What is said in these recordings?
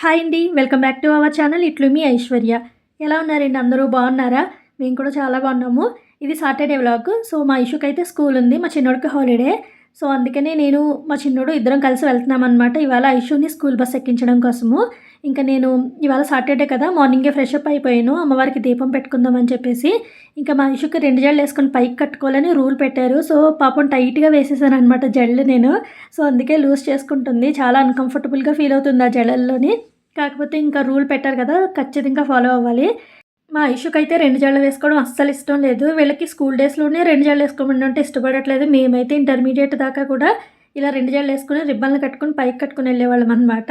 Hi అండి welcome back to our channel. ఇట్లు మీ ఐశ్వర్య. ఎలా ఉన్నారండి? అందరూ బాగున్నారా? మేము కూడా చాలా బాగున్నాము. ఇది సాటర్డే వ్లాగ్. సో మా ఇష్యూకి అయితే స్కూల్ ఉంది. మా చిన్నోడికి హాలిడే. సో అందుకనే నేను మా చిన్నోడు ఇద్దరం కలిసి వెళ్తున్నాం అనమాట ఇవాళ ఐషుని స్కూల్ బస్ ఎక్కించడం కోసము. ఇంకా నేను ఇవాళ సాటర్డే కదా మార్నింగే ఫ్రెష్ అప్ అయిపోయాను అమ్మవారికి దీపం పెట్టుకుందామని చెప్పేసి. ఇంకా మా ఇషుకి రెండు జళ్ళు వేసుకొని పైకి కట్టుకోవాలని రూల్ పెట్టారు. సో పాపం టైట్గా వేసేసాను అనమాట జళ్ళు నేను. సో అందుకే లూజ్ చేసుకుంటుంది. చాలా అన్కంఫర్టబుల్గా ఫీల్ అవుతుంది ఆ జడల్లోని. కాకపోతే ఇంకా రూల్ పెట్టారు కదా ఖచ్చితంగా ఫాలో అవ్వాలి. మా ఇష్యూకి అయితే రెండు జళ్ళు వేసుకోవడం అస్సలు ఇష్టం లేదు. వీళ్ళకి స్కూల్ డేస్లోనే రెండు జళ్ళు వేసుకోమని అంటే ఇష్టపడట్లేదు. మేమైతే ఇంటర్మీడియట్ దాకా కూడా ఇలా రెండు జళ్ళు వేసుకుని రిబ్బన్లు కట్టుకుని పైకి కట్టుకుని వెళ్ళేవాళ్ళం అనమాట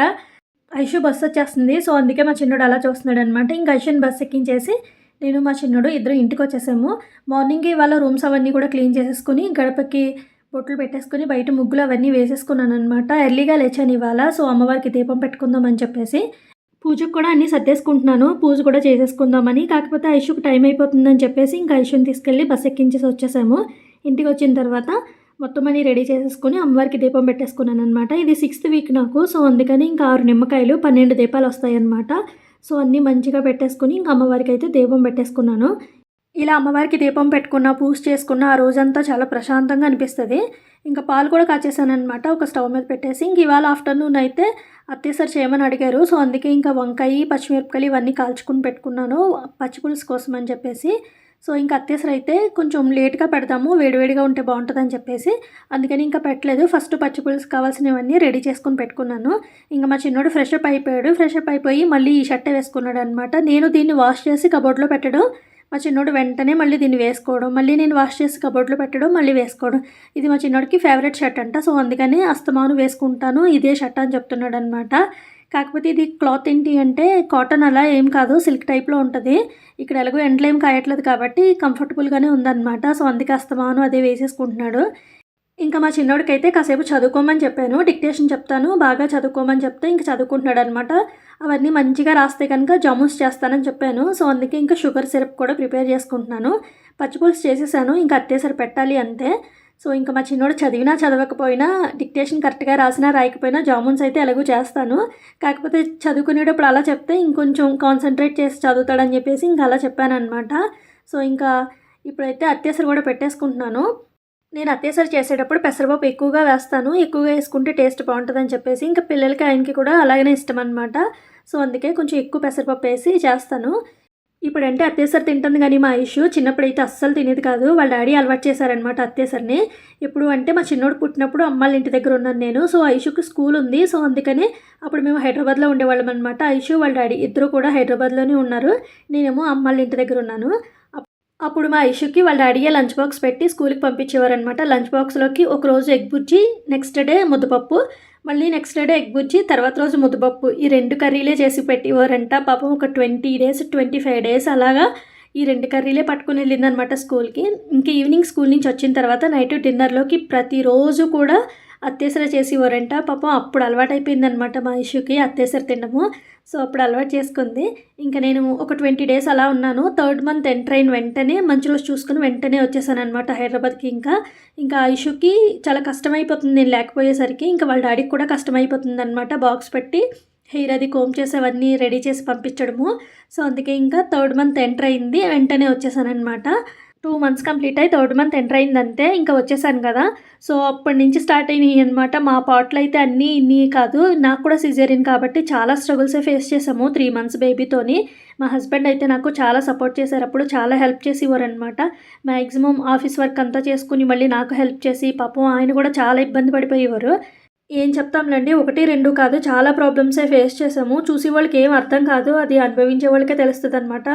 ఐషు బస్సు వచ్చేస్తుంది. సో అందుకే మా చిన్నోడు అలా చూస్తున్నాడు అనమాట ఇంకా ఐషుని బస్సు ఎక్కించేసి నేను మా చిన్నోడు ఇద్దరు ఇంటికి వచ్చేసాము. మార్నింగ్ ఇవాళ రూమ్స్ అవన్నీ కూడా క్లీన్ చేసేసుకుని గడపకి బొట్లు పెట్టేసుకుని బయట ముగ్గులు అవన్నీ వేసేసుకున్నాను అనమాట ఎర్లీగా లేచాను ఇవాళ. సో అమ్మవారికి దీపం పెట్టుకుందాం అని చెప్పేసి పూజకు కూడా అన్నీ సర్దేసుకుంటున్నాను. పూజ కూడా చేసేసుకుందామని. కాకపోతే ఐషుకు టైం అయిపోతుందని చెప్పేసి ఇంకా ఐషుని తీసుకెళ్ళి బస్ ఎక్కించేసి వచ్చేసాము. ఇంటికి వచ్చిన తర్వాత మొత్తం అన్ని రెడీ చేసేసుకొని అమ్మవారికి దీపం పెట్టేసుకున్నాను అనమాట ఇది సిక్స్త్ వీక్ నాకు సో అందుకని ఇంకా ఆరు నిమ్మకాయలు పన్నెండు దీపాలు వస్తాయన్నమాట. సో అన్నీ మంచిగా పెట్టేసుకుని ఇంకా అమ్మవారికి అయితే దీపం పెట్టేసుకున్నాను. ఇలా అమ్మవారికి దీపం పెట్టుకున్న పూజ చేసుకున్న ఆ రోజంతా చాలా ప్రశాంతంగా అనిపిస్తుంది. ఇంకా పాలు కూడా కాచేసానమాట ఒక స్టవ్ మీద పెట్టేసి. ఇంక ఇవాళ ఆఫ్టర్నూన్ అయితే అత్తేసారి చేయమని అడిగారు. సో అందుకే ఇంకా వంకాయ పచ్చిమిరపకాయలు ఇవన్నీ కాల్చుకుని పెట్టుకున్నాను పచ్చి పులుసు కోసం అని చెప్పేసి. సో ఇంకా అత్తేసరి అయితే కొంచెం లేట్గా పెడదాము వేడివేడిగా ఉంటే బాగుంటుందని చెప్పేసి. అందుకని ఇంకా పెట్టలేదు. ఫస్ట్ పచ్చి పులుసు కావాల్సినవన్నీ రెడీ చేసుకుని పెట్టుకున్నాను. ఇంకా మా చిన్నోడు ఫ్రెష్ అప్ అయిపోయాడు. ఫ్రెష్ అప్ అయిపోయి మళ్ళీ ఈ షర్ట్ వేసుకున్నాడు అనమాట నేను దీన్ని వాష్ చేసి కబోర్డ్లో పెట్టడం మా చిన్నోడు వెంటనే మళ్ళీ దీన్ని వేసుకోవడం మళ్ళీ నేను వాష్ చేసి కబోర్డ్లో పెట్టడం మళ్ళీ వేసుకోవడం. ఇది మా చిన్నోడికి ఫేవరెట్ షర్ట్ అంట. సో అందుకని అస్తమాను వేసుకుంటాను ఇదే షర్ట్ అని చెప్తున్నాడు అనమాట కాకపోతే ఇది క్లాత్ ఏంటి అంటే కాటన్ అలా ఏం కాదు సిల్క్ టైప్లో ఉంటుంది. ఇక్కడ ఎలాగో ఎండలో ఏం కాయట్లేదు కాబట్టి కంఫర్టబుల్గానే ఉందన్నమాట. సో అందుకే అస్తమాను అదే వేసేసుకుంటున్నాడు. ఇంకా మా చిన్నోడికైతే అయితే కాసేపు చదువుకోమని చెప్పాను. డిక్టేషన్ చెప్తాను బాగా చదువుకోమని చెప్తే ఇంకా చదువుకుంటున్నాడు అనమాట అవన్నీ మంచిగా రాస్తే కనుక జామున్స్ చేస్తానని చెప్పాను. సో అందుకే ఇంకా షుగర్ సిరప్ కూడా ప్రిపేర్ చేసుకుంటున్నాను. పచ్చిపులుసు చేసేసాను ఇంకా అత్తేసరి పెట్టాలి అంతే. సో ఇంకా మా చిన్నోడు చదివినా చదవకపోయినా డిక్టేషన్ కరెక్ట్గా రాసినా రాయకపోయినా జామున్స్ అయితే ఎలాగో చేస్తాను. కాకపోతే చదువుకునేటప్పుడు అలా చెప్తే ఇంకొంచెం కాన్సన్ట్రేట్ చేసి చదువుతాడని చెప్పేసి ఇంకా అలా చెప్పానమాట సో ఇంకా ఇప్పుడైతే అత్యవసరం కూడా పెట్టేసుకుంటున్నాను. నేను అత్యవసరం చేసేటప్పుడు పెసరపప్పు ఎక్కువగా వేస్తాను. ఎక్కువగా వేసుకుంటే టేస్ట్ బాగుంటుందని చెప్పేసి ఇంకా పిల్లలకి ఆయనకి కూడా అలాగనే ఇష్టం అనమాట సో అందుకే కొంచెం ఎక్కువ పెసరపప్పు వేసి చేస్తాను. ఇప్పుడంటే అత్తేసరి తింటుంది కానీ మా ఇష్యూ చిన్నప్పుడైతే అస్సలు తినేది కాదు. వాళ్ళ డాడీ అలవాటు చేశారనమాట అత్తేసరిని ఎప్పుడు అంటే మా చిన్నోడు పుట్టినప్పుడు అమ్మాళ్ళ ఇంటి దగ్గర ఉన్నాను నేను. సో ఐషుకి స్కూల్ ఉంది. సో అందుకనే అప్పుడు మేము హైదరాబాద్లో ఉండేవాళ్ళం అనమాట ఐషు వాళ్ళ డాడీ ఇద్దరు కూడా హైదరాబాద్లోనే ఉన్నారు. నేనేమో అమ్మాళ్ళ ఇంటి దగ్గర ఉన్నాను. అప్పుడు మా ఇష్యూకి వాళ్ళ డాడీయే లంచ్ బాక్స్ పెట్టి స్కూల్కి పంపించేవారనమాట లంచ్ బాక్స్లోకి ఒక రోజు ఎగ్ బుజ్జి నెక్స్ట్ డే ముద్దపప్పు. మళ్ళీ నెక్స్ట్ డే ఎగ్ బుజ్జి తర్వాత రోజు ముద్దపప్పు. ఈ రెండు కర్రీలే చేసి పెట్టేవారంట. పాపం ఒక twenty days twenty five days అలాగా ఈ రెండు కర్రీలే పట్టుకుని వెళ్ళిందనమాట స్కూల్కి. ఇంకా ఈవినింగ్ స్కూల్ నుంచి వచ్చిన తర్వాత నైట్ డిన్నర్లోకి ప్రతిరోజు కూడా అత్తేసర చేసేవారంట. పాపం అప్పుడు అలవాటైపోయిందనమాట మా ఇష్యూకి అత్తేసర తినడము సో అప్పుడు అలవాటు చేసుకుంది. ఇంకా నేను ఒక ట్వంటీ డేస్ అలా ఉన్నాను. థర్డ్ మంత్ ఎంటర్ అయిన వెంటనే మంచి రోజు చూసుకుని వెంటనే వచ్చేసాను అనమాట హైదరాబాద్కి ఇంకా. ఇంకా ఆ ఇష్యూకి చాలా కష్టమైపోతుంది నేను లేకపోయేసరికి. ఇంకా వాళ్ళ డాడీకి కూడా కష్టమైపోతుంది అనమాట బాక్స్ పెట్టి. హెయిర్ అది కోమ్ చేసేవన్నీ రెడీ చేసి పంపించడము. సో అందుకే ఇంకా థర్డ్ మంత్ ఎంటర్ అయింది. వెంటనే వచ్చేసాను అనమాట టూ మంత్స్ కంప్లీట్ అయ్యి థర్డ్ మంత్ ఎంటర్ అయిందంతే ఇంకా వచ్చేసాను కదా. సో అప్పటి నుంచి స్టార్ట్ అయినాయి అనమాట మా పాటలు అయితే అన్నీ ఇన్ని కాదు. నాకు కూడా సిజేరియన్ కాబట్టి చాలా స్ట్రగుల్సే ఫేస్ చేసాము త్రీ మంత్స్ బేబీతోని మా హస్బెండ్ అయితే నాకు చాలా సపోర్ట్ చేశారు. అప్పుడు చాలా హెల్ప్ చేసేవారు అనమాట మ్యాక్సిమం ఆఫీస్ వర్క్ అంతా చేసుకుని మళ్ళీ నాకు హెల్ప్ చేసి పాపం ఆయన కూడా చాలా ఇబ్బంది పడిపోయేవారు. ఏం చెప్తాంలేండి ఒకటి రెండు కాదు. చాలా ప్రాబ్లమ్సే ఫేస్ చేసాము చూసేవాళ్ళకి ఏం అర్థం కాదు. అది అనుభవించే వాళ్ళకే తెలుస్తుంది అనమాట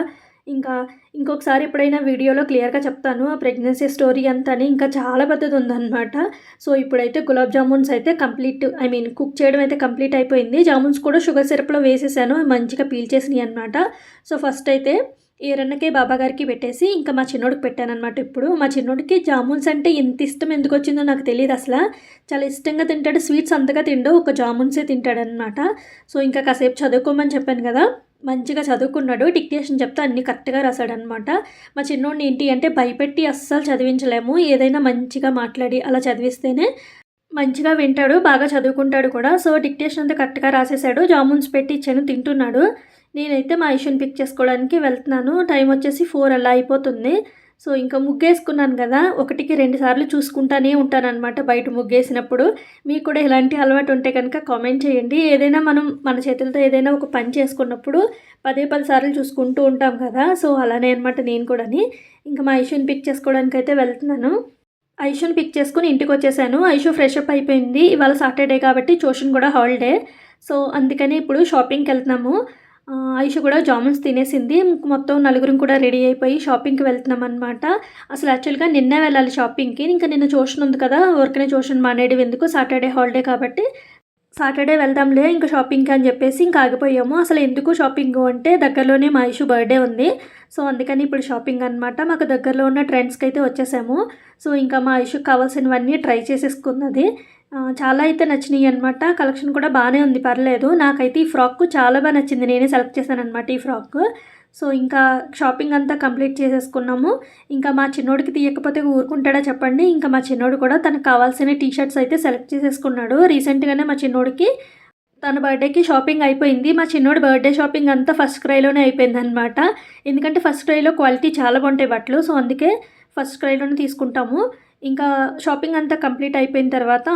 ఇంకా ఇంకొకసారి ఎప్పుడైనా వీడియోలో క్లియర్గా చెప్తాను ఆ ప్రెగ్నెన్సీ స్టోరీ అంతని ఇంకా చాలా పెద్దది ఉందన్నమాట సో ఇప్పుడైతే గులాబ్ జామున్స్ అయితే కంప్లీట్ ఐ మీన్ కుక్ చేయడం అయితే కంప్లీట్ అయిపోయింది. జామున్స్ కూడా షుగర్ సిరప్లో వేసేసాను మంచిగా పీల్చేసినాయి అనమాట సో ఫస్ట్ అయితే ఏరన్నకే బాబా గారికి పెట్టేసి ఇంకా మా చిన్నోడికి పెట్టాను ఇప్పుడు. మా చిన్నోడికి జామున్స్ అంటే ఎంత ఇష్టం ఎందుకు వచ్చిందో నాకు తెలియదు అసలు. చాలా ఇష్టంగా తింటాడు స్వీట్స్ అంతగా తిండో ఒక జామున్సే తింటాడనమాట సో ఇంకా కాసేపు చదువుకోమని చెప్పాను కదా. మంచిగా చదువుకున్నాడు డిక్టేషన్ చెప్తే అన్నీ కరెక్ట్గా రాశాడనమాట. మా చిన్నోడిని ఏంటి అంటే భయపెట్టి అస్సలు చదివించలేము ఏదైనా మంచిగా మాట్లాడి అలా చదివిస్తేనే మంచిగా వింటాడు బాగా చదువుకుంటాడు కూడా. సో డిక్టేషన్ అంతా కరెక్ట్గా రాసేసాడు జామున్స్ పెట్టి ఇచ్చాను తింటున్నాడు. నేనైతే మా ఐషుని పిక్ చేసుకోవడానికి వెళ్తున్నాను టైం వచ్చేసి ఫోర్ అలా అయిపోతుంది. సో ఇంకా ముగ్గేసుకున్నాను కదా ఒకటికి రెండు సార్లు చూసుకుంటానే ఉంటానన్నమాట బయట ముగ్గేసినప్పుడు. మీకు కూడా ఇలాంటి అలవాటు ఉంటే కనుక కామెంట్ చేయండి. ఏదైనా మనం మన చేతులతో ఏదైనా ఒక పని చేసుకున్నప్పుడు పదే పది సార్లు చూసుకుంటూ ఉంటాం కదా సో అలానే అనమాట నేను కూడాని. ఇంకా మా ఐషుని పిక్ చేసుకోవడానికి అయితే వెళ్తున్నాను. ఐషుని పిక్ చేసుకుని ఇంటికి వచ్చేసాను ఐషు ఫ్రెష్ అప్ అయిపోయింది. ఇవాళ సాటర్డే కాబట్టి ట్యూషన్ కూడా హాలిడే సో అందుకని ఇప్పుడు షాపింగ్కి వెళ్తున్నాము. ఆయుష కూడా జామున్స్ తినేసింది. మొత్తం నలుగురం కూడా రెడీ అయిపోయి షాపింగ్కి వెళ్తున్నాం అనమాట అసలు యాక్చువల్గా నిన్నే వెళ్ళాలి షాపింగ్కి ఇంకా నిన్న ట్యూషన్ ఉంది కదా ఊరికనే ట్యూషన్ మానేయడం ఎందుకు? సాటర్డే హాలిడే కాబట్టి. సాటర్డే వెళ్దాంలే ఇంకా షాపింగ్కి అని చెప్పేసి ఇంకా ఆగిపోయాము. అసలు ఎందుకు షాపింగ్ అంటే దగ్గరలోనే మా ఇషు బర్త్డే ఉంది. సో అందుకని ఇప్పుడు షాపింగ్ అనమాట మాకు దగ్గరలో ఉన్న ట్రెండ్స్కి అయితే వచ్చేసాము. సో ఇంకా మా ఇషుకి కావాల్సినవన్నీ ట్రై చేసేసుకున్నది. చాలా అయితే నచ్చినాయి అనమాట కలెక్షన్ కూడా బాగానే ఉంది పర్లేదు. నాకైతే ఈ ఫ్రాక్ చాలా బాగా నచ్చింది. నేనే సెలెక్ట్ చేశాను అనమాట ఈ ఫ్రాక్. సో ఇంకా షాపింగ్ అంతా కంప్లీట్ చేసేసుకున్నాము. ఇంకా మా చిన్నోడికి తీయకపోతే ఊరుకుంటాడా చెప్పండి. ఇంకా మా చిన్నోడు కూడా తనకు కావాల్సిన టీ షర్ట్స్ అయితే సెలెక్ట్ చేసేసుకున్నాడు. రీసెంట్గానే మా చిన్నోడికి తన బర్త్డేకి షాపింగ్ అయిపోయింది. మా చిన్నోడి బర్త్డే షాపింగ్ అంతా ఫస్ట్ క్రైలోనే అయిపోయింది అనమాట ఎందుకంటే ఫస్ట్ క్రైలో క్వాలిటీ చాలా బాగుంటాయి బట్టలు. సో అందుకే ఫస్ట్ క్రైలోనే తీసుకుంటాము. ఇంకా షాపింగ్ అంతా కంప్లీట్ అయిపోయిన తర్వాత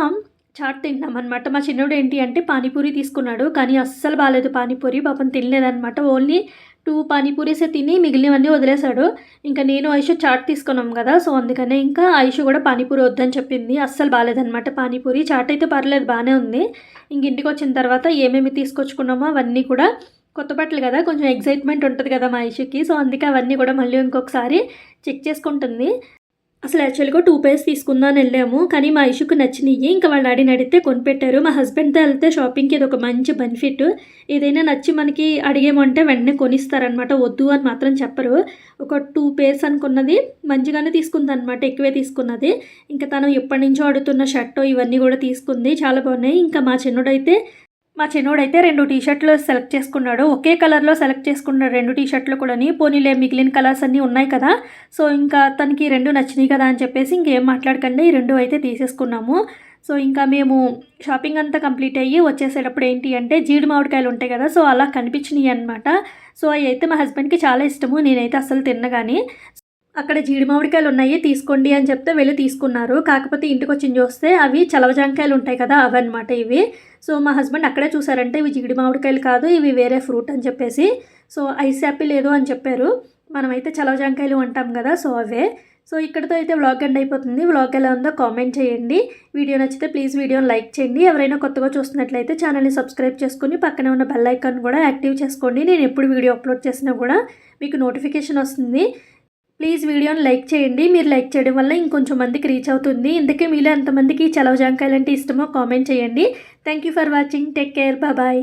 చాట్ తిన్నాం అనమాట మా చిన్నోడు ఏంటి అంటే పానీపూరి తీసుకున్నాడు కానీ అస్సలు బాగాలేదు పానీపూరి పాపం తినలేదనమాట ఓన్లీ టూ పానీపూరీసే తిని మిగిలినవన్నీ వదిలేశాడు. ఇంకా నేను ఐషు చాట్ తీసుకున్నాం కదా సో అందుకనే ఇంకా ఐషు కూడా పానీపూరి వద్దని చెప్పింది. అస్సలు బాగాలేదనమాట పానీపూరి. చాట్ అయితే పర్లేదు బాగానే ఉంది. ఇంక ఇంటికి వచ్చిన తర్వాత ఏమేమి తీసుకొచ్చుకున్నామో అవన్నీ కూడా కొత్త బట్టలు కదా కొంచెం ఎగ్జైట్మెంట్ ఉంటుంది కదా మా ఐషుకి. సో అందుకే అవన్నీ కూడా మళ్ళీ ఇంకొకసారి చెక్ చేసుకుంటుంది. అసలు యాక్చువల్గా టూ పేర్స్ తీసుకుందాం వెళ్ళాము కానీ మా ఇష్యూకి నచ్చినవి ఇంకా వాళ్ళు అడిగిన అడిగితే కొనిపెట్టారు. మా హస్బెండ్తో వెళ్తే షాపింగ్కి ఇది ఒక మంచి బెనిఫిట్ ఏదైనా నచ్చి మనకి అడిగేమంటే వెంటనే కొనిస్తారనమాట వద్దు అని మాత్రం చెప్పరు. ఒక టూ పేర్స్ అనుకున్నది మంచిగానే తీసుకుంది అనమాట ఎక్కువే తీసుకున్నది. ఇంకా తను ఎప్పటి నుంచో అడుగుతున్న షర్ట్ ఇవన్నీ కూడా తీసుకుంది. చాలా బాగున్నాయి. ఇంకా మా చిన్నడైతే మా చిన్నోడైతే రెండు టీ షర్ట్లు సెలెక్ట్ చేసుకున్నాడు. ఒకే కలర్లో సెలెక్ట్ చేసుకున్నాడు రెండు టీ షర్ట్లు కూడాని పోనీలే మిగిలిన కలర్స్ అన్నీ ఉన్నాయి కదా. సో ఇంకా తనకి రెండు నచ్చినాయి కదా అని చెప్పేసి ఇంకేం మాట్లాడకండి. ఈ రెండు అయితే తీసేసుకున్నాము. సో ఇంకా మేము షాపింగ్ అంతా కంప్లీట్ అయ్యి వచ్చేసేటప్పుడు ఏంటి అంటే జీడి మామిడికాయలు ఉంటాయి కదా. సో అలా కనిపించినాయి అనమాట సో అవి అయితే మా హస్బెండ్కి చాలా ఇష్టము. నేనైతే అస్సలు తిన్నగాని అక్కడ జీడి మామిడికాయలు ఉన్నాయి తీసుకోండి అని చెప్తే వెళ్ళి తీసుకున్నారు. కాకపోతే ఇంటికి వచ్చి చూస్తే అవి చలవజాంకాయలు ఉంటాయి కదా అవన్నమాట ఇవి. సో మా హస్బెండ్ అక్కడే చూసారంటే ఇవి జీడి మామిడికాయలు కాదు ఇవి వేరే ఫ్రూట్ అని చెప్పేసి. సో ఐస్ యాపిల్ లేదు అని చెప్పారు. మనమైతే చలవజాంకాయలు అంటాం కదా సో అవే. సో ఇక్కడితో అయితే వ్లాగ్ ఎండ్ అయిపోతుంది. వ్లాగ్ ఎలా ఉందో కామెంట్ చేయండి. వీడియో నచ్చితే ప్లీజ్ వీడియోని లైక్ చేయండి. ఎవరైనా కొత్తగా చూస్తున్నట్లయితే ఛానల్ని సబ్స్క్రైబ్ చేసుకుని పక్కనే ఉన్న బెల్ ఐకాన్ కూడా యాక్టివ్ చేసుకోండి. నేను ఎప్పుడు వీడియో అప్లోడ్ చేసినా కూడా మీకు నోటిఫికేషన్ వస్తుంది. ప్లీజ్ వీడియోని లైక్ చేయండి. మీరు లైక్ చేయడం వల్ల ఇంకొంచెం మందికి రీచ్ అవుతుంది. ఇందుకే మీలో ఎంతమందికి చలవ జాంకాయలు అంటే ఇష్టమో కామెంట్ చేయండి. Thank you for watching. Take care. Bye.